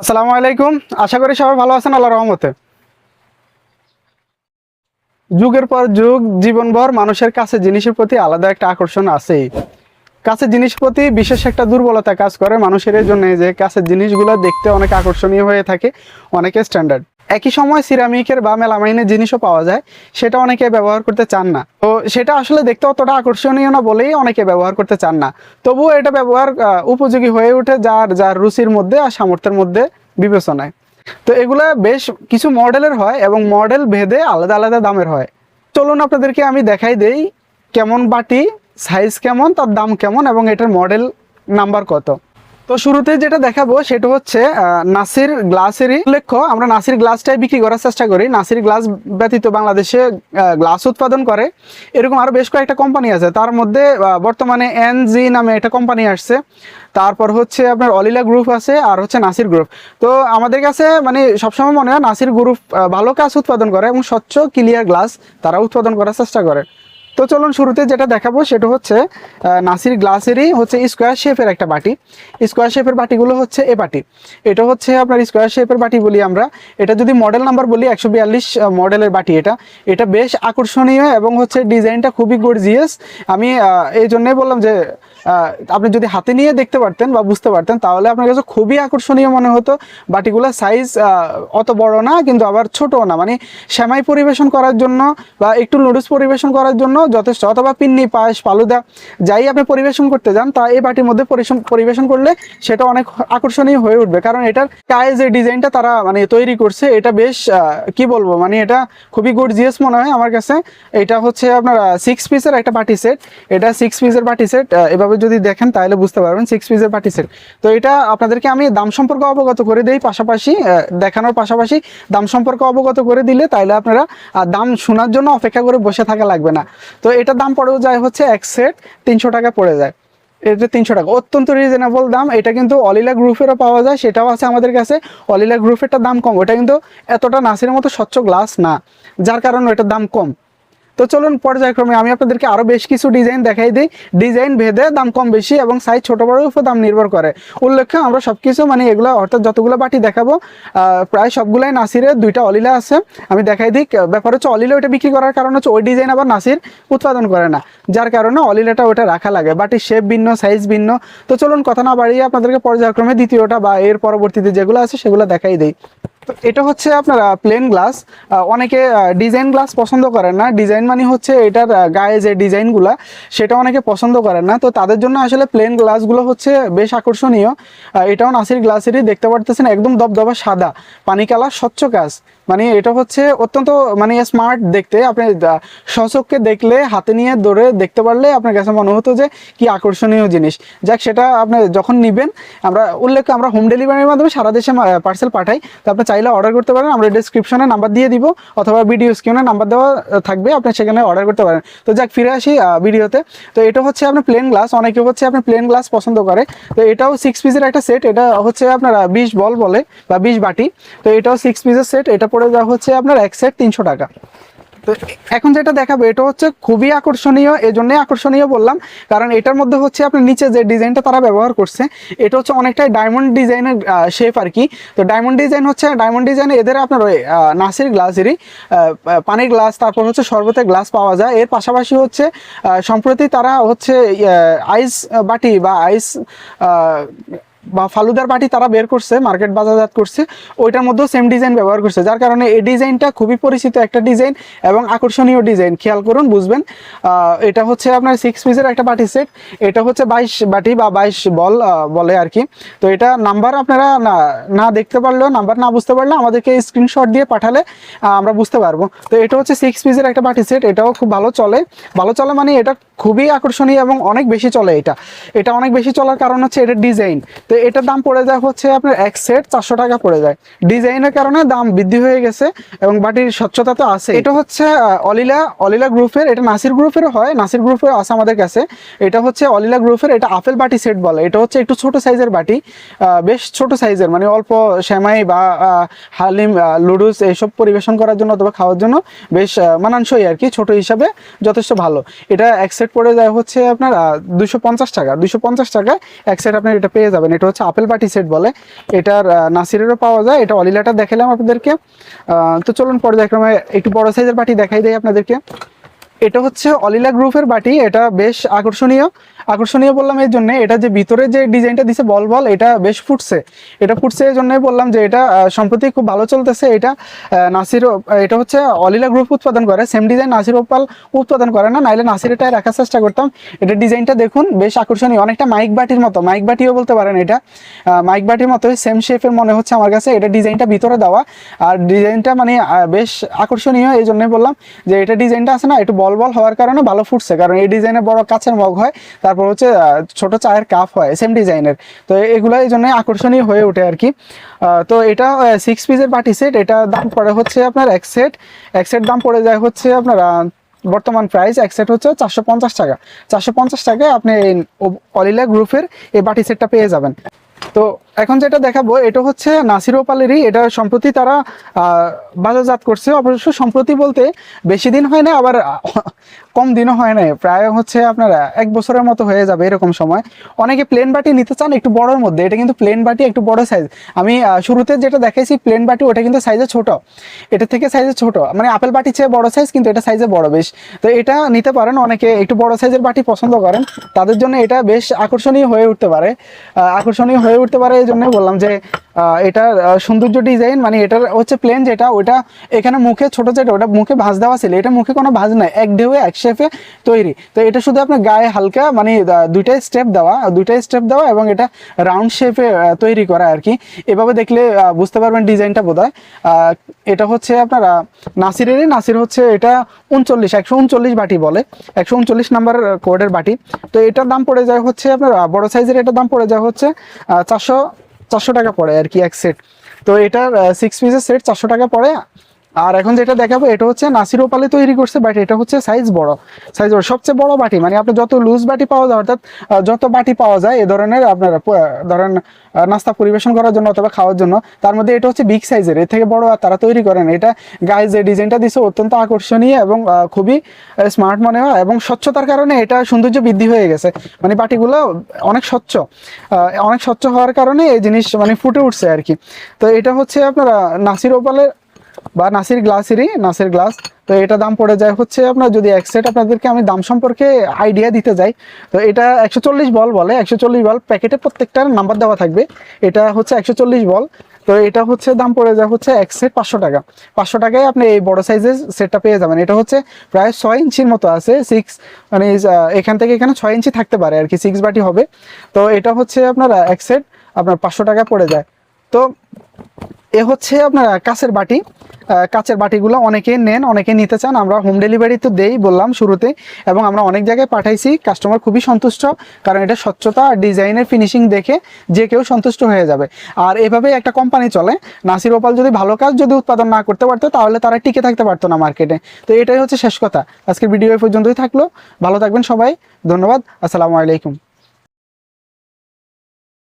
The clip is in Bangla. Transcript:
আসসালামু আলাইকুম। আশা করি সবাই ভালো আছেন আল্লাহ রহমতে। যুগের পর যুগ, জীবনভর মানুষের কাছে জিনিসের প্রতি আলাদা একটা আকর্ষণ আছেই। কাছে জিনিস প্রতি বিশেষ একটা দুর্বলতা কাজ করে মানুষের জন্য যে কাছে জিনিসগুলো দেখতে অনেক আকর্ষণীয় হয়ে থাকে, অনেকে স্ট্যান্ডার্ড একই সময় সিরামিকের বা মেলামাইনের জিনিসও পাওয়া যায়, সেটা অনেকে ব্যবহার করতে চান না। তো সেটা আসলে দেখতে অতটা আকর্ষণীয় না বলেই অনেকে ব্যবহার করতে চান না। তবুও এটা ব্যবহার উপযোগী হয়ে ওঠে যার যার রুচির মধ্যে আর সামর্থ্যের মধ্যে বিবেচনায়। তো এগুলা বেশ কিছু মডেলের হয় এবং মডেল ভেদে আলাদা আলাদা দামের হয়। চলুন আপনাদেরকে আমি দেখাই দেই কেমন বাটি সাইজ কেমন, তার দাম কেমন এবং এটার মডেল নাম্বার কত। তো শুরুতে যেটা দেখাবো সেটা হচ্ছে নাসির গ্লাসেরই উল্লেখ্য। আমরা নাসির গ্লাসটাই বিক্রি করার চেষ্টা করি। নাসির গ্লাস ব্যতীত বাংলাদেশে গ্লাস উৎপাদন করে। এরকম আরও বেশ কয়েকটা কোম্পানি আছে। তার মধ্যে বর্তমানে এনজি নামে একটা কোম্পানি আসছে। তারপর হচ্ছে আপনার অলিলা গ্রুপ আছে আর হচ্ছে নাসির গ্রুপ তো আমাদের কাছে মানে সবসময় মনে হয় নাসির গ্রুপ ভালো কাজ উৎপাদন করে এবং স্বচ্ছ ক্লিয়ার গ্লাস তারা উৎপাদন করার চেষ্টা করে। তো চলুন শুরুতে যেটা দেখাবো সেটা হচ্ছে নাসির গ্লাসেরই হচ্ছে স্কোয়ার শেপের একটা বাটি। স্কোয়ার শেপের বাটিগুলো হচ্ছে এ বাটি। এটা হচ্ছে আপনার স্কোয়ার শেপের বাটি বলি আমরা। এটা যদি মডেল নাম্বার বলি, একশো বিয়াল্লিশ মডেলের বাটি এটা। এটা বেশ আকর্ষণীয় এবং হচ্ছে ডিজাইনটা খুবই গর্জিয়াস আমি এই জন্যই বললাম যে আপনি যদি হাতে নিয়ে দেখতে পারতেন বা বুঝতে পারতেন, তাহলে আপনার কাছে খুবই আকর্ষণীয় মনে হতো। বাটিগুলোর সাইজ অত বড় না, কিন্তু আবার ছোটও না। মানে সেমাই পরিবেশন করার জন্য বা একটু নুডলস পরিবেশন করার জন্য যথেষ্ট। অথবা পিন্নি, পায়েস, ফালুদা, যাই আপনি পরিবেশন করতে যান, তা এই বাটির মধ্যে পরিবেশন- করলে সেটা অনেক আকর্ষণীয় হয়ে উঠবে। কারণ এটার গায়ে যে ডিজাইনটা তারা মানে তৈরি করছে, এটা বেশ কি বলব? মানে এটা খুবই গর্জিয়াস মনে হয় আমার কাছে। এটা হচ্ছে আপনার সিক্স পিসের একটা বাটি সেট এটা সিক্স পিসের বাটি সেট এভাবে যদি দেখেন, তাহলে বুঝতে পারবেন সিক্স পিসের বাটি সেট তো এটা আপনাদেরকে আমি দাম সম্পর্কে অবগত করে দেই, পাশাপাশি দেখানোর পাশাপাশি দাম সম্পর্কে অবগত করে দিলে তাইলে আপনারা দাম শোনার জন্য অপেক্ষা করে বসে থাকা লাগবে না। তো এটার দাম পড়েও যায় হচ্ছে এক সেট তিনশো টাকা পড়ে যায়। এটা তিনশো টাকা, অত্যন্ত রিজনেবল দাম। এটা কিন্তু অলিলা গ্রুপেরও পাওয়া যায়, সেটাও আছে আমাদের কাছে। অলিলা গ্রুপেরটা দাম কম। ওটা কিন্তু এতটা নাসির মতো স্বচ্ছ গ্লাস না, যার কারণে ওটার দাম কম। তো চলুন পর্যায়ক্রমে আমি আপনাদেরকে আরও বেশ কিছু ডিজাইন দেখাই দিই। ডিজাইন ভেদে দাম কম বেশি এবং সাইজ ছোট বড় উপর দাম নির্ভর করে। উল্লেখ্য, আমরা সবকিছু মানে এগুলো অর্থাৎ যতগুলো বাটি দেখাবো প্রায় সবগুলাই নাসিরের, দুইটা অলিলা আছে। আমি দেখাই দিই, ব্যাপার হচ্ছে অলিলা ওটা বিক্রি করার কারণ হচ্ছে ওই ডিজাইন আবার নাসির উৎপাদন করে না। যার কারণে অলিলাটা ওটা রাখা লাগে। বাটির শেপ ভিন্ন সাইজ ভিন্ন। তো চলুন কথা না বাড়িয়ে আপনাদেরকে পর্যায়ক্রমে দ্বিতীয়টা বা এর পরবর্তীতে যেগুলো আছে সেগুলো দেখাই দিই। এটা হচ্ছে আপনার প্লেন গ্লাস অনেকে ডিজাইন গ্লাস পছন্দ করেন না। ডিজাইন মানে হচ্ছে এটার গায়ে যে ডিজাইনগুলা সেটা অনেকে পছন্দ করেন না। তো তাদের জন্য আসলে প্লেন গ্লাসগুলো হচ্ছে বেশ আকর্ষণীয়। এটাও নাসির গ্লাসেরই দেখতে পারতেছেন, একদম দবদবা সাদা। পানি কালার স্বচ্ছ কাজ মানে এটা হচ্ছে অত্যন্ত মানে স্মার্ট দেখতে। আপনি আহ, সচক্ষে দেখলে হাতে নিয়ে ধরে দেখতে পারলে আপনার কাছে মনে হতো যে কি আকর্ষণীয় জিনিস। যাক সেটা আপনি যখন নিবেন আমরা উল্লেখ আমরা হোম ডেলিভারির মাধ্যমে সারা দেশে পার্সেল পাঠাই। তো আপনি চাইলে অর্ডার করতে পারেন আমরা ডিসক্রিপশনে নাম্বার দিয়ে দিব অথবা ভিডিও স্ক্রিনে নাম্বার দেওয়া থাকবে আপনি সেখানে অর্ডার করতে পারেন। তো যাক ফিরে আসি ভিডিওতে তো এটা হচ্ছে আপনার প্লেন গ্লাস অনেকে হচ্ছে আপনি প্লেন গ্লাস পছন্দ করে। তো এটাও সিক্স পিসের একটা সেট এটা হচ্ছে আপনার বিশ বল বলে বা বিশ বাটি। তো এটাও সিক্স পিসের সেট এটা পড়ে যাওয়া হচ্ছে আপনার এক সেট তিনশো টাকা। তো এখন যেটা দেখাবো, এটা হচ্ছে খুবই আকর্ষণীয় এই জন্যই আকর্ষণীয় বললাম। কারণ এটার মধ্যে হচ্ছে আপনার নিচে যে ডিজাইনটা তারা ব্যবহার করছে, এটা হচ্ছে অনেকটাই ডায়মন্ড ডিজাইনের শেপ আর কি। তো ডায়মন্ড ডিজাইন হচ্ছে ডায়মন্ড ডিজাইন এদের আপনার ওই নাসির গ্লাসেরই পানির গ্লাস, তারপর হচ্ছে শরবতের গ্লাস পাওয়া যায়। এর পাশাপাশি হচ্ছে সম্প্রতি তারা হচ্ছে আইস বাটি বা আইস বা ফালুদার বাটি তারা বের করছে, মার্কেট বাজারজাত করছে, ওইটার মধ্যেও সেম ডিজাইন ব্যবহার করছে। যার কারণে এই ডিজাইনটা খুবই পরিচিত একটা ডিজাইন এবং আকর্ষণীয় ডিজাইন খেয়াল করুন, বুঝবেন। এটা হচ্ছে আপনার সিক্স পিসের একটা বাটি সেট এটা হচ্ছে বাইশ বাটি বা বাইশ বল বলে আর কি। তো এটা নাম্বার আপনারা না না দেখতে পারলেও নাম্বার না বুঝতে পারলে আমাদেরকে স্ক্রিনশট দিয়ে পাঠালে আমরা বুঝতে পারব। তো এটা হচ্ছে সিক্স পিসের একটা বাটি সেট এটাও খুব ভালো চলে। ভালো চলে মানে এটা খুবই আকর্ষণীয় এবং অনেক বেশি চলে এটা। এটা অনেক বেশি চলার কারণ হচ্ছে এটার ডিজাইন। তো এটার দাম পড়ে যায় হচ্ছে আপনার এক সেট চারশো টাকা পড়ে যায়। ডিজাইনের কারণে দাম বৃদ্ধি হয়ে গেছে এবং বাটির স্বচ্ছতা তো আছে। এটা হচ্ছে অলিলা অলিলা গ্রুপের, এটা নাসির গ্রুপেরও হয়, নাসির গ্রুপের আছে আমাদের কাছে। এটা হচ্ছে অলিলা গ্রুপের, এটা আপেল বাটি সেট বলে। এটা হচ্ছে একটু ছোট সাইজের বাটি বেশ ছোট সাইজের মানে অল্প সেমাই বা হালিম লুডুস এইসব পরিবেশন করার জন্য অথবা খাওয়ার জন্য বেশ মানানসই আর কি, ছোট হিসাবে যথেষ্ট ভালো। এটা এক সেট সেট পড়ে যায় হচ্ছে আপনার দুশো পঞ্চাশ টাকা। দুশো পঞ্চাশ টাকায় এক সাইড আপনার এটা পেয়ে যাবেন। এটা হচ্ছে আপেল বাটি সেট বলে। এটার নাসিরেরও পাওয়া যায়। এটা অলিলাটা দেখালাম আপনাদেরকে। তো চলুন পর্যায়ক্রমে একটু বড় সাইজের বাটি দেখাই দেয় আপনাদেরকে। এটা হচ্ছে অলিলা গ্রুপের বাটি, এটা বেশ আকর্ষণীয়। আকর্ষণীয় বললাম এই জন্য, এটা যে ভিতরে যে ডিজাইনটা দিছে বল বল, এটা বেশ ফুটছে। এটা ফুটছে এই জন্যই বললাম যে এটা সম্প্রতি খুব ভালো চলতেছে এটা। নাসির, এটা হচ্ছে অলিলা গ্রুপ উৎপাদন করে সেম ডিজাইন নাসির ওপাল উৎপাদন করে না, নাইলে নাসির এটাই রাখার চেষ্টা করতাম। এটা ডিজাইনটা দেখুন, বেশ আকর্ষণীয়। অনেকটা মাইক বাটির মতো, মাইক বাটিও বলতে পারেন এটা। মাইক বাটির মতোই সেম শেপের মনে হচ্ছে আমার কাছে। এটা ডিজাইনটা ভিতরে দেওয়া। আর ডিজাইনটা মানে বেশ আকর্ষণীয় এই জন্যই বললাম যে এটা ডিজাইনটা আছে না, একটু বল বল বল হওয়ার কারণে ভালো ফুটছে। কারণ এই ডিজাইনে বড় কাছের মগ হয়, তারপর হচ্ছে ছোট চায়ের কাপ হয় সেম ডিজাইনের। তো এগুলো এই জন্য আকর্ষণীয় হয়ে ওঠে আর কি। তো এটা সিক্স পিসের বাটি সেট এটা দাম পড়ে হচ্ছে আপনার এক সেট এক সেট দাম পড়ে যায় হচ্ছে আপনার বর্তমান প্রাইস এক সেট হচ্ছে চারশো পঞ্চাশ টাকা। চারশো পঞ্চাশ টাকায় আপনি অলিলা গ্রুপের এই বাটি সেটটা পেয়ে যাবেন। তো এখন যেটা দেখাবো, এটা হচ্ছে নাসির ওপালেরই এটা সম্প্রতি তারা বাজারজাত করছে। অবশ্য সম্প্রতি বলতে বেশি দিন হয় না, আবার কম দিনও হয় না প্রায় হচ্ছে আপনার এক বছরের মতো হয়ে যাবে এরকম সময়। অনেকে প্লেন বাটি নিতে চান একটু বড়র মধ্যে, এটা কিন্তু প্লেন বাটি একটু বড় সাইজ আমি শুরুতে যেটা দেখাইছি প্লেন বাটি, ওটা কিন্তু সাইজে ছোট। এটা থেকে সাইজে ছোট মানে আপেল বাটি চেয়ে বড় সাইজ কিন্তু এটা সাইজে বড় বেশ। তো এটা নিতে পারেন, অনেকে একটু বড় সাইজের বাটি পছন্দ করেন, তাদের জন্য এটা বেশ আকর্ষণীয় হয়ে উঠতে পারে। আকর্ষণীয় হয়ে উঠতে পারে, এই জন্য বললাম যে এটার সৌন্দর্য ডিজাইন মানে এটার হচ্ছে প্লেন যেটা ওটা এখানে মুখে ছোট যেটা, ওটা মুখে ভাঁজ দেওয়া ছিল, এটা মুখে কোনো ভাঁজ নাই, এক ঢেউয়ে এক শেপে তৈরি। তো এটা শুধু আপনার গায়ে হালকা মানে দুইটাই স্টেপ দেওয়া দুইটাই স্টেপ দেওয়া এবং এটা রাউন্ড শেপে তৈরি করা আর কি। এভাবে দেখলে বুঝতে পারবেন ডিজাইনটা বোধ এটা হচ্ছে আপনার নাসিরেরই, নাসির হচ্ছে এটা উনচল্লিশ, একশো উনচল্লিশ বাটি বলে, একশো উনচল্লিশ নাম্বার কোডের বাটি। তো এটার দাম পড়ে যায় হচ্ছে আপনার বড় সাইজের এটার দাম পড়ে যায় হচ্ছে চারশো চারশো টাকা পড়ে আর কি এক সেট তো এটার সিক্স পিসের সেট চারশো টাকা পড়ে। আর এখন যেটা দেখাবো, এটা হচ্ছে নাসির ওপালে তৈরি করছে বাটি এটা হচ্ছে সাইজ বড়। সাইজ বড়, সবচেয়ে বড় বাটি মানে আপনি যত লুজ বাটি পাওয়া যায়, অর্থাৎ যত বাটি পাওয়া যায়, এ ধরনের আপনার ধরেন নাস্তা পরিবেশন করার জন্য অথবা খাওয়ার জন্য, তার মধ্যে এটা হচ্ছে বিগ সাইজের এর থেকে বড় আর তারা তৈরি করেন এটা গায়ে যে ডিজাইনটা দিছে, অত্যন্ত আকর্ষণীয় এবং খুবই স্মার্ট মনে হয় এবং স্বচ্ছতার কারণে এটা সৌন্দর্য বৃদ্ধি হয়ে গেছে। মানে বাটিগুলো অনেক স্বচ্ছ অনেক স্বচ্ছ হওয়ার কারণে এই জিনিস মানে ফুটে উঠছে আর কি তো এটা হচ্ছে আপনার নাসির ওপালের বা নাসির গ্লাসেরই, নাসির গ্লাস। তো এটা দাম পড়ে যায় হচ্ছে আপনার যদি এক সেট আপনাদেরকে আমি দাম সম্পর্কে আইডিয়া দিতে যাই, তো এটা একশো চল্লিশ বল বলে, একশো চল্লিশ বল প্যাকেটে প্রত্যেকটার নাম্বার দেওয়া থাকবে। এটা হচ্ছে একশো চল্লিশ বল, তো এটা হচ্ছে দাম পড়ে যায় হচ্ছে এক সেট পাঁচশো টাকা। পাঁচশো টাকায় আপনি এই বড় সাইজের সেটটা পেয়ে যাবেন। এটা হচ্ছে প্রায় ছয় ইঞ্চির মতো আছে সিক্স মানে এখান থেকে এখানে ছয় ইঞ্চি থাকতে পারে আর কি সিক্স বাটি হবে। তো এটা হচ্ছে আপনার এক সেট আপনার পাঁচশো টাকা পড়ে যায়। তো এ হচ্ছে আপনার কাছের বাটি। কাচের বাটিগুলো অনেকে নেন অনেকে নিতে চান। আমরা হোম ডেলিভারি তো দেই বললাম শুরুতে, এবং আমরা অনেক জায়গায় পাঠাইছি। কাস্টমার খুবই সন্তুষ্ট, কারণ এটা স্বচ্ছতা আর ডিজাইনের ফিনিশিং দেখে যে কেউ সন্তুষ্ট হয়ে যাবে। আর এভাবে একটা কোম্পানি চলে। নাসির ওপাল যদি ভালো কাজ যদি উৎপাদন না করতে পারতো, তাহলে তারা টিকে থাকতে পারতো না মার্কেটে তো এটাই হচ্ছে শেষ কথা। আজকের ভিডিও পর্যন্তই থাকল। ভালো থাকবেন সবাই। ধন্যবাদ। আসসালামু আলাইকুম।